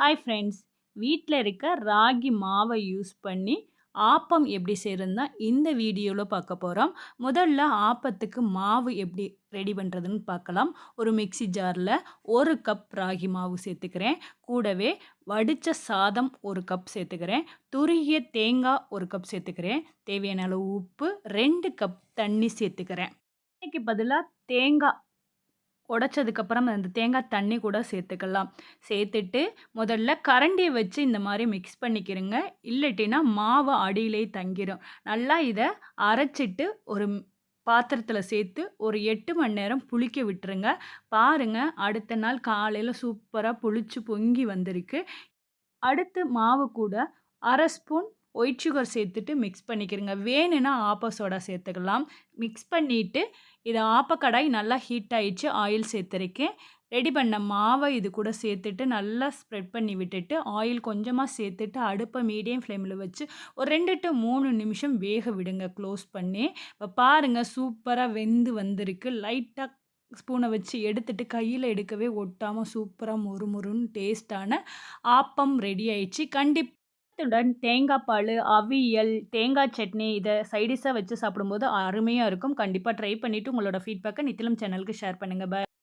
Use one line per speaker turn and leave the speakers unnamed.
Hi friends வீட்டில் இருக்க ராகி மாவை யூஸ் பண்ணி ஆப்பம் எப்படி செய்கிறதுனா இந்த வீடியோவில் பார்க்க போகிறோம் முதல்ல ஆப்பத்துக்கு மாவு எப்படி ரெடி பண்ணுறதுன்னு பார்க்கலாம். ஒரு மிக்சி ஜாரில் ஒரு கப் ராகி மாவு சேர்த்துக்கிறேன். கூடவே வடித்த சாதம் ஒரு கப் சேர்த்துக்கிறேன். துருகிய தேங்காய் ஒரு கப் சேர்த்துக்கிறேன். தேவையான அளவு உப்பு ரெண்டு கப் தண்ணி சேர்த்துக்கிறேன். இன்னைக்கு பதிலாக தேங்காய் உடச்சதுக்கப்புறம் அந்த தேங்காய் தண்ணி கூட சேர்த்துக்கலாம். சேர்த்துட்டு முதல்ல கரண்டியை வச்சு இந்த மாதிரி மிக்ஸ் பண்ணிக்கிறங்க. இல்லாட்டினா மாவு அடியிலே தங்கிடும் நல்லா இதை அரைச்சிட்டு ஒரு பாத்திரத்தில் சேர்த்து ஒரு எட்டு மணி நேரம் புளிக்க விட்டுருங்க. பாருங்கள் அடுத்த நாள் காலையில் சூப்பராக புளிச்சு பொங்கி வந்திருக்கு. அடுத்து மாவு கூட அரை ஸ்பூன் ஒயிட் சுகர் சேர்த்துட்டு மிக்ஸ் பண்ணிக்கிறங்க. வேணும்னா ஆப்ப சோடா சேர்த்துக்கலாம். மிக்ஸ் பண்ணிவிட்டு இதை ஆப்பக்கடாய் நல்லா ஹீட் ஆகிடுச்சு ஆயில் சேர்த்துருக்கேன். ரெடி பண்ண மாவை இது கூட சேர்த்துட்டு நல்லா ஸ்ப்ரெட் பண்ணி விட்டுட்டு ஆயில் கொஞ்சமாக சேர்த்துட்டு அடுப்பை மீடியம் ஃப்ளேமில் வச்சு ஒரு ரெண்டு டு மூணு நிமிஷம் வேக விடுங்க க்ளோஸ் பண்ணி. இப்போ பாருங்கள் சூப்பராக வெந்து வந்திருக்கு. லைட்டாக ஸ்பூனை வச்சு எடுத்துட்டு கையில் எடுக்கவே ஒட்டாமல் சூப்பராக மொறு மொறுன்னு டேஸ்ட்டான ஆப்பம் ரெடி ஆயிடுச்சு. கண்டிப்பாக சாதத்துடன் தேங்காய் பால் அவியல் தேங்காய் சட்னி இதை சைடிஷாக வச்சு சாப்பிடும்போது அருமையாக இருக்கும். கண்டிப்பாக ட்ரை பண்ணிவிட்டு உங்களோட ஃபீட்பேக்கை நித்திலம் சேனலுக்கு ஷேர் பண்ணுங்கள் பாய்